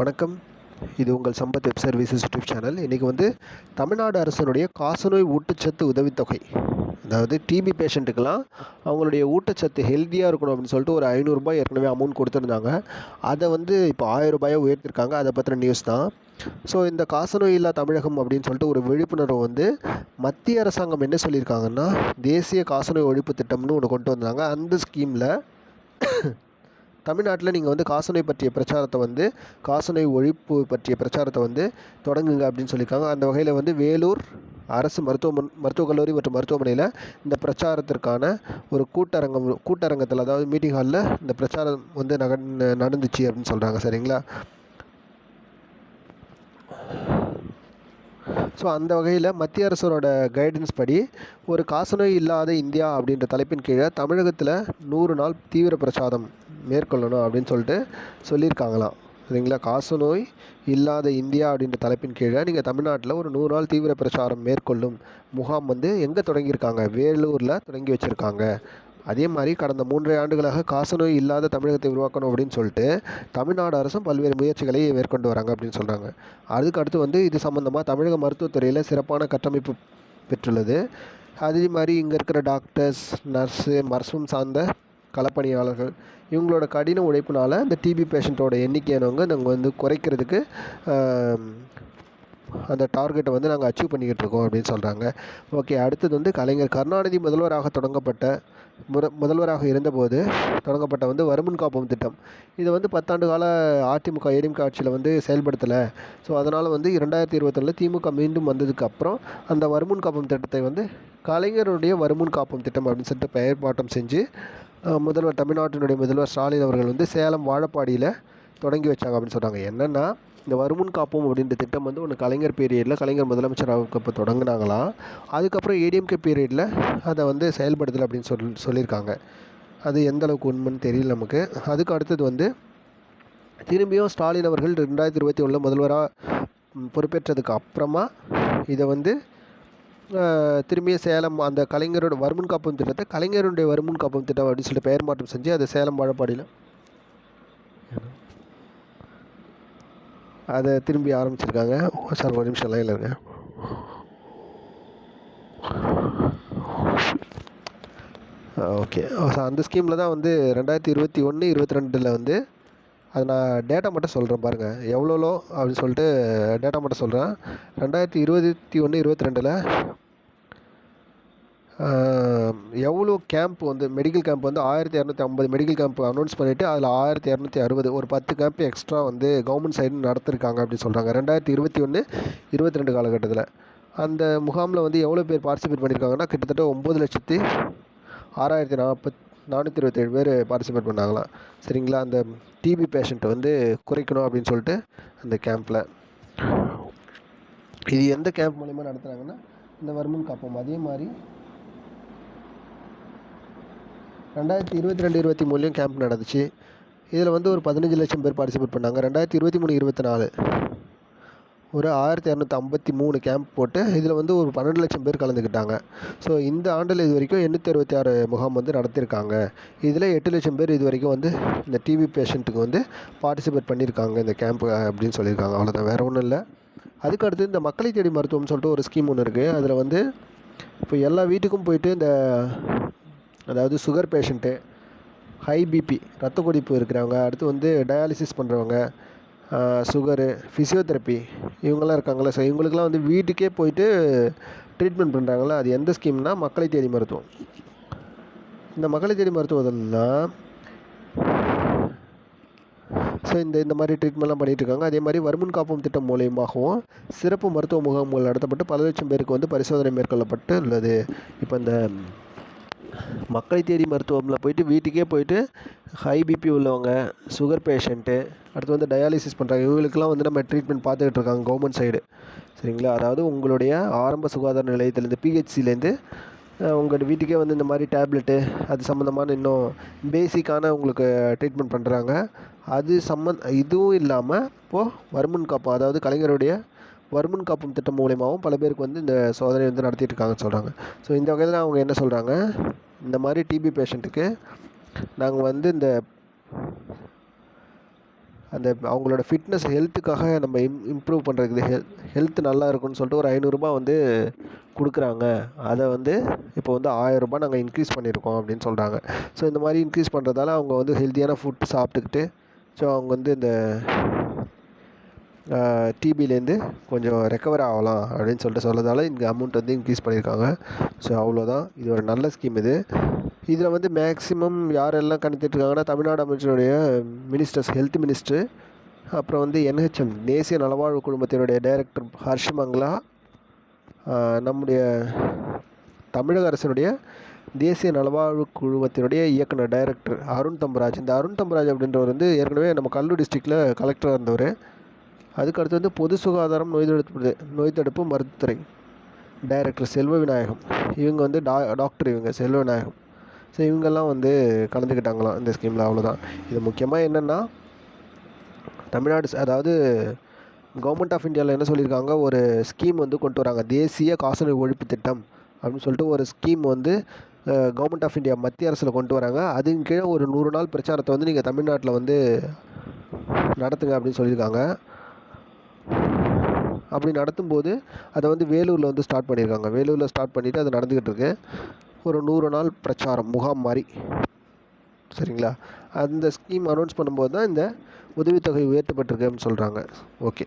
வணக்கம். இது உங்கள் Sampath web services YouTube channel. இன்றைக்கி வந்து தமிழ்நாடு அரசனுடைய காசநோய் ஊட்டச்சத்து உதவித்தொகை. அதாவது டிபி பேஷண்ட்டுக்கெல்லாம் அவங்களுடைய ஊட்டச்சத்து ஹெல்த்தியாக இருக்கணும் அப்படின்னு சொல்லிட்டு ஒரு ஐநூறுரூபா ஏற்கனவே அமௌண்ட் கொடுத்துருந்தாங்க. அதை வந்து இப்போ ஆயிரம் ரூபாயை உயர்த்திருக்காங்க. அதை பற்றின நியூஸ் தான். ஸோ இந்த காசநோய் இல்லா தமிழகம் அப்படின்னு சொல்லிட்டு ஒரு விழிப்புணர்வு வந்து மத்திய அரசாங்கம் என்ன சொல்லியிருக்காங்கன்னா தேசிய காசநோய் ஒழிப்பு திட்டம்னு ஒன்று கொண்டு வந்தாங்க. அந்த ஸ்கீமில் தமிழ்நாட்டில் நீங்கள் வந்து காசநோய் பற்றிய பிரச்சாரத்தை வந்து காசநோய் ஒழிப்பு பற்றிய பிரச்சாரத்தை வந்து தொடங்குங்க அப்படின்னு சொல்லியிருக்காங்க. அந்த வகையில் வந்து வேலூர் அரசு மருத்துவமன் மருத்துவக் கல்லூரி மற்றும் மருத்துவமனையில் இந்த பிரச்சாரத்திற்கான ஒரு கூட்டரங்கம் கூட்டரங்கத்தில் அதாவது மீட்டிங் ஹாலில் இந்த பிரச்சாரம் வந்து நக நடந்துச்சு அப்படின்னு சொல்கிறாங்க சரிங்களா? ஸோ அந்த வகையில் மத்திய அரசோட கைடன்ஸ் படி ஒரு காசநோய் இல்லாத இந்தியா அப்படின்ற தலைப்பின் கீழே தமிழகத்தில் நூறு நாள் தீவிர பிரச்சாரம். மேற்கொள்ளணும் அப்படின்னு சொல்லிட்டு சொல்லியிருக்காங்களாம். சரிங்களா? காசநோய் இல்லாத இந்தியா அப்படின்ற தலைப்பின் கீழே நீங்கள் தமிழ்நாட்டில் ஒரு நூறு நாள் தீவிர பிரச்சாரம் மேற்கொள்ளும் முகாம் வந்து எங்கே தொடங்கியிருக்காங்க? வேலூரில் தொடங்கி வச்சுருக்காங்க. அதே மாதிரி கடந்த மூன்றரை ஆண்டுகளாக காசநோய் இல்லாத தமிழகத்தை உருவாக்கணும் அப்படின்னு சொல்லிட்டு தமிழ்நாடு அரசும் பல்வேறு முயற்சிகளை மேற்கொண்டு வராங்க அப்படின்னு சொல்கிறாங்க அதுக்கு அடுத்து வந்து இது சம்மந்தமாக தமிழக மருத்துவத்துறையில் சிறப்பான கட்டமைப்பு பெற்றுள்ளது. அதே மாதிரி இங்கே இருக்கிற டாக்டர்ஸ் நர்ஸு மருத்துவம் சார்ந்த களப்பணியாளர்கள். இவங்களோட கடின உழைப்புனால இந்த டிபி பேஷண்ட்டோட எண்ணிக்கையானவங்க நாங்கள் வந்து குறைக்கிறதுக்கு அந்த டார்கெட்டை வந்து நாங்கள் அச்சீவ் பண்ணிக்கிட்டு இருக்கோம் அப்படின்னு சொல்கிறாங்க ஓகே அடுத்தது வந்து கலைஞர். கருணாநிதி முதல்வராக தொடங்கப்பட்ட முத முதல்வராக இருந்தபோது தொடங்கப்பட்ட வந்து வருமுன் காப்போம் திட்டம். இதை வந்து பத்தாண்டு கால அதிமுக ஏடிஎம்கே ஆட்சியில் வந்து செயல்படுத்தலை. ஸோ அதனால் வந்து இரண்டாயிரத்தி இருபத்தொன்னில் திமுக மீண்டும் வந்ததுக்கு அப்புறம் அந்த வருமுன் காப்போம் திட்டத்தை வந்து கலைஞருடைய வருமுன் காப்போம் திட்டம் அப்படின்னு சொல்லிட்டு பெயர் பாட்டம் செஞ்சு முதல்வர் தமிழ்நாட்டினுடைய முதல்வர் ஸ்டாலின் அவர்கள் வந்து சேலம் வாழப்பாடியில் தொடங்கி வச்சாங்க அப்படின்னு சொல்கிறாங்க என்னென்னா இந்த வருமுன் காப்போம் அப்படின்ற திட்டம் வந்து ஒன்று கலைஞர் பீரியடில் கலைஞர் முதலமைச்சராக இப்போ தொடங்கினாங்களாம் அதுக்கப்புறம் ஏடிஎம்கே பீரியடில் அதை வந்து செயல்படுத்தலை அப்படின்னு சொல் சொல்லியிருக்காங்க. அது எந்த அளவுக்கு உண்மைன்னு தெரியல நமக்கு. அதுக்கு அடுத்தது வந்து திரும்பியும் ஸ்டாலின் அவர்கள் ரெண்டாயிரத்தி இருபத்தி ஒன்றில் முதல்வராக பொறுப்பேற்றதுக்கு அப்புறமா இதை வந்து திரும்பியும் சேலம் அந்த கலைஞரோட வருமுன் காப்பம் திட்டத்தை கலைஞருடைய வருமுன் காப்பம் திட்டம் அப்படின்னு சொல்லிட்டு பெயர் மாற்றம் செஞ்சு அதை சேலம் வாழப்பாடியில். அதை திரும்பி ஆரம்பிச்சிருக்காங்க. சார் ஒரு நிமிஷம் லைனில் இருங்க. ஓகே சார் அந்த ஸ்கீமில் தான் வந்து ரெண்டாயிரத்தி இருபத்தி ஒன்று இருபத்தி ரெண்டில் வந்து அது நான் டேட்டா மட்டும் சொல்கிறேன் பாருங்கள் எவ்வளோலோ அப்படின்னு சொல்லிட்டு டேட்டா மட்டும் சொல்கிறேன் ரெண்டாயிரத்தி இருபத்தி ஒன்று இருபத்தி ரெண்டில் எவ்வளோ கேம்ப் வந்து மெடிக்கல் கேம்ப் வந்து ஆயிரத்தி இரநூத்தி ஐம்பது மெடிக்கல் கேம்ப் அனௌன்ஸ் பண்ணிவிட்டு அதில் ஆயிரத்தி இரநூத்தி அறுபது ஒரு பத்து கேம்ப் எக்ஸ்ட்ரா வந்து கவர்மெண்ட் சைடு நடத்திருக்காங்க அப்படின்னு சொல்கிறாங்க ரெண்டாயிரத்தி இருபத்தி ஒன்று இருபத்தி ரெண்டு காலகட்டத்தில். அந்த முகாமில் வந்து எவ்வளோ பேர் பார்ட்டிசிபேட் பண்ணியிருக்காங்கன்னா கிட்டத்தட்ட ஒம்பது லட்சத்தி ஆறாயிரத்தி நாற்பத் நானூற்றி இருபத்தேழு பேர் பார்ட்டிசிபேட் பண்ணாங்களாம் சரிங்களா? அந்த டிபி பேஷண்ட்டை வந்து குறைக்கணும் அப்படின்னு சொல்லிட்டு அந்த கேம்பில் இது எந்த கேம்ப் மூலிமா நடத்துகிறாங்கன்னா இந்த வருமுன் காப்போம். அதே மாதிரி ரெண்டாயிரத்தி இருபத்தி ரெண்டு இருபத்தி மூணுலேயும் கேம்ப் நடந்துச்சு. இதில் வந்து ஒரு பதினஞ்சு லட்சம் பேர் பார்ட்டிசிபேட் பண்ணாங்க. ரெண்டாயிரத்தி இருபத்தி மூணு இருபத்தி நாலு. ஒரு ஆயிரத்தி இரநூத்தி ஐம்பத்தி மூணு கேம்ப் போட்டு இதில் வந்து ஒரு பன்னெண்டு லட்சம் பேர் கலந்துக்கிட்டாங்க. ஸோ இந்த ஆண்டில் இது வரைக்கும் எண்ணூற்றி அறுபத்தி ஆறு முகாம் வந்து நடத்தியிருக்காங்க இதில் எட்டு லட்சம் பேர் இது வரைக்கும் வந்து இந்த டிவி பேஷண்ட்டுக்கு வந்து பார்ட்டிசிபேட் பண்ணியிருக்காங்க இந்த கேம்ப் அப்படின்னு சொல்லியிருக்காங்க அவ்வளோதான் வேறு ஒன்றும் இல்லை. அதுக்கு அடுத்து இந்த மக்களை தேடி மருத்துவம்னு சொல்லிட்டு ஒரு ஸ்கீம் ஒன்று இருக்குது அதில் வந்து இப்போ எல்லா வீட்டுக்கும் போயிட்டு இந்த அதாவது சுகர் பேஷண்ட்டு ஹை பிபி ரத்த கொதிப்பு இருக்கிறவங்க அடுத்து வந்து டயாலிசிஸ் பண்ணுறவங்க சுகரு ஃபிசியோதெரப்பி இவங்கெல்லாம் இருக்காங்களே ஸோ இவங்களுக்குலாம் வந்து வீட்டுக்கே போயிட்டு ட்ரீட்மெண்ட் பண்ணுறாங்களே அது எந்த ஸ்கீம்னா மக்களை தேடி மருத்துவம். இந்த மக்களை தேடி மருத்துவத்தில் ஸோ இந்த இந்த மாதிரி ட்ரீட்மெண்ட்லாம் பண்ணிகிட்டு இருக்காங்க. அதே மாதிரி வருமுன் காப்போம் திட்டம் மூலயமாகவும் சிறப்பு மருத்துவ முகாம்கள் நடத்தப்பட்டு பல லட்சம் பேருக்கு வந்து பரிசோதனை மேற்கொள்ளப்பட்டு உள்ளது இப்போ இந்த மக்களை தேடி மருத்துவமில் போயிட்டு வீட்டுக்கே போயிட்டு ஹை பிபி உள்ளவங்க சுகர் பேஷண்ட்டு அடுத்து வந்து டயாலிசிஸ் பண்ணுறாங்க இவங்களுக்குலாம் வந்து நம்ம ட்ரீட்மெண்ட் பார்த்துக்கிட்டு இருக்காங்க கவர்மெண்ட் சைடு சரிங்களா? அதாவது உங்களுடைய ஆரம்ப சுகாதார நிலையத்துலேருந்து பிஹெச்சிலேருந்து உங்கள் வீட்டுக்கே வந்து இந்த மாதிரி டேப்லெட்டு அது சம்மந்தமான இன்னும் பேசிக்கான உங்களுக்கு ட்ரீட்மெண்ட் பண்ணுறாங்க அது சம்மந் இதுவும் இல்லாமல் இப்போது வருமுன் காப்போம் அதாவது கலைஞருடைய வருமுன் காப்பும் திட்டம் மூலியமாகவும் பல பேருக்கு வந்து இந்த சோதனை வந்து நடத்திட்டு இருக்காங்கன்னு சொல்கிறாங்க ஸோ இந்த வகையில் அவங்க என்ன சொல்கிறாங்க இந்த மாதிரி டிபி பேஷண்ட்டுக்கு நாங்கள் வந்து இந்த அந்த அவங்களோட ஃபிட்னஸ் ஹெல்த்துக்காக நம்ம இம் இம்ப்ரூவ் பண்ணுறதுக்கு ஹெல் ஹெல்த் நல்லா இருக்குன்னு சொல்லிட்டு ஒரு ஐநூறுரூபா வந்து கொடுக்குறாங்க. அதை வந்து இப்போ வந்து ஆயரரூபா நாங்கள் இன்க்ரீஸ் பண்ணியிருக்கோம் அப்படின்னு சொல்கிறாங்க ஸோ இந்த மாதிரி இன்க்ரீஸ் பண்ணுறதால அவங்க வந்து ஹெல்த்தியான ஃபுட் சாப்பிட்டுக்கிட்டு ஸோ அவங்க வந்து இந்த டிபிலேருந்து கொஞ்சம் ரெக்கவர் ஆகலாம் அப்படின்னு சொல்லிட்டு சொல்கிறதால இங்கே அமௌண்ட் வந்து இன்க்ரீஸ் பண்ணியிருக்காங்க. ஸோ அவ்வளோதான். இது ஒரு நல்ல ஸ்கீம் இது. இதில் வந்து மேக்ஸிமம் யாரெல்லாம் கணித்துட்ருக்காங்கன்னா தமிழ்நாடு அமைச்சருடைய மினிஸ்டர்ஸ் ஹெல்த் மினிஸ்டர் அப்புறம் வந்து என்ஹெச்எம் தேசிய நலவாழ்வு குழுமத்தினுடைய டைரக்டர் ஹர்ஷ் மங்களா நம்முடைய தமிழக அரசினுடைய தேசிய நலவாழ்வு குழுமத்தினுடைய இயக்குனர் டைரக்டர் அருண் தம்பராஜ். இந்த அருண் தம்பராஜ் அப்படின்றவர் வந்து ஏற்கனவே நம்ம கல்லூர் டிஸ்ட்ரிக்டில் கலெக்டராக இருந்தவர். அதுக்கு அடுத்து வந்து பொது சுகாதாரம் நோய் தடுப்பு நோய் தடுப்பு மருத்துவத்துறை. டைரக்டர் செல்வ விநாயகம். இவங்க வந்து டா டாக்டர் இவங்க செல்வ விநாயகம். ஸோ இவங்கெல்லாம் வந்து கலந்துக்கிட்டாங்களாம் இந்த ஸ்கீமில் அவ்வளோதான் இது முக்கியமாக என்னென்னா தமிழ்நாடு அதாவது கவர்மெண்ட் ஆஃப் இந்தியாவில் என்ன சொல்லியிருக்காங்க? ஒரு ஸ்கீம் வந்து கொண்டு வராங்க. தேசிய காசநோய் ஒழிப்பு திட்டம் அப்படின்னு சொல்லிட்டு ஒரு ஸ்கீம் வந்து கவர்மெண்ட் ஆஃப் இந்தியா மத்திய அரசில் கொண்டு வராங்க. அதுக்கு கீழே ஒரு நூறு நாள் பிரச்சாரத்தை வந்து நீங்கள் தமிழ்நாட்டில் வந்து நடத்துங்க அப்படின்னு சொல்லியிருக்காங்க. அப்படி நடத்தும்போது அதை வந்து வேலூரில் வந்து ஸ்டார்ட் பண்ணியிருக்காங்க. வேலூரில் ஸ்டார்ட் பண்ணிவிட்டு அது நடந்துக்கிட்டு இருக்கு. ஒரு நூறு நாள் பிரச்சாரம் முகாம் மாதிரி. சரிங்களா? அந்த ஸ்கீம் அனௌன்ஸ் பண்ணும்போது தான் இந்த உதவித்தொகை உயர்த்தப்பட்டிருக்கு அப்படின்னு சொல்கிறாங்க ஓகே